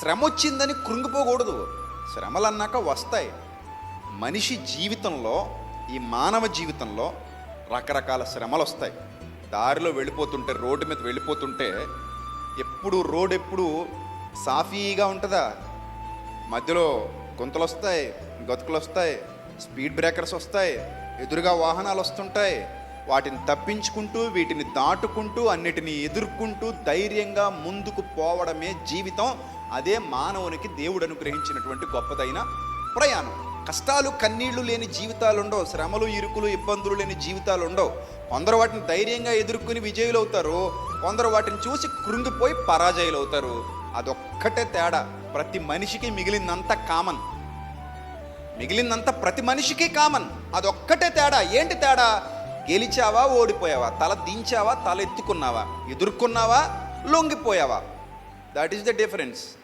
శ్రమ వచ్చిందని కృంగిపోకూడదు. శ్రమలు అన్నాక వస్తాయి. మనిషి జీవితంలో ఈ మానవ జీవితంలో రకరకాల శ్రమలు వస్తాయి దారిలో వెళ్ళిపోతుంటే రోడ్డు మీద వెళ్ళిపోతుంటే ఎప్పుడు రోడ్ ఎప్పుడు సాఫీగా ఉంటుందా? మధ్యలో గుంతలు వస్తాయి గతుకులు వస్తాయి స్పీడ్ బ్రేకర్స్ వస్తాయి ఎదురుగా వాహనాలు వస్తుంటాయి వాటిని తప్పించుకుంటూ వీటిని దాటుకుంటూ అన్నిటిని ఎదుర్కొంటూ ధైర్యంగా ముందుకు పోవడమే జీవితం. అదే మానవునికి దేవుడు అనుగ్రహించినటువంటి గొప్పదైన ప్రయాణం. కష్టాలు కన్నీళ్ళు లేని జీవితాలు ఉండవు శ్రమలు ఇరుకులు ఇబ్బందులు లేని జీవితాలు ఉండవు కొందరు వాటిని ధైర్యంగా ఎదుర్కొని విజయులు అవుతారు కొందరు వాటిని చూసి కృంగిపోయి పరాజయులు అవుతారు అదొక్కటే తేడా. ప్రతి మనిషికి మిగిలినంత కామన్. మిగిలినంత ప్రతి మనిషికి కామన్. అదొక్కటే తేడా. ఏంటి తేడా? గెలిచావా ఓడిపోయావా? తల దించావా తల ఎత్తుకున్నావా? ఎదుర్కొన్నావా లొంగిపోయావా? That is the difference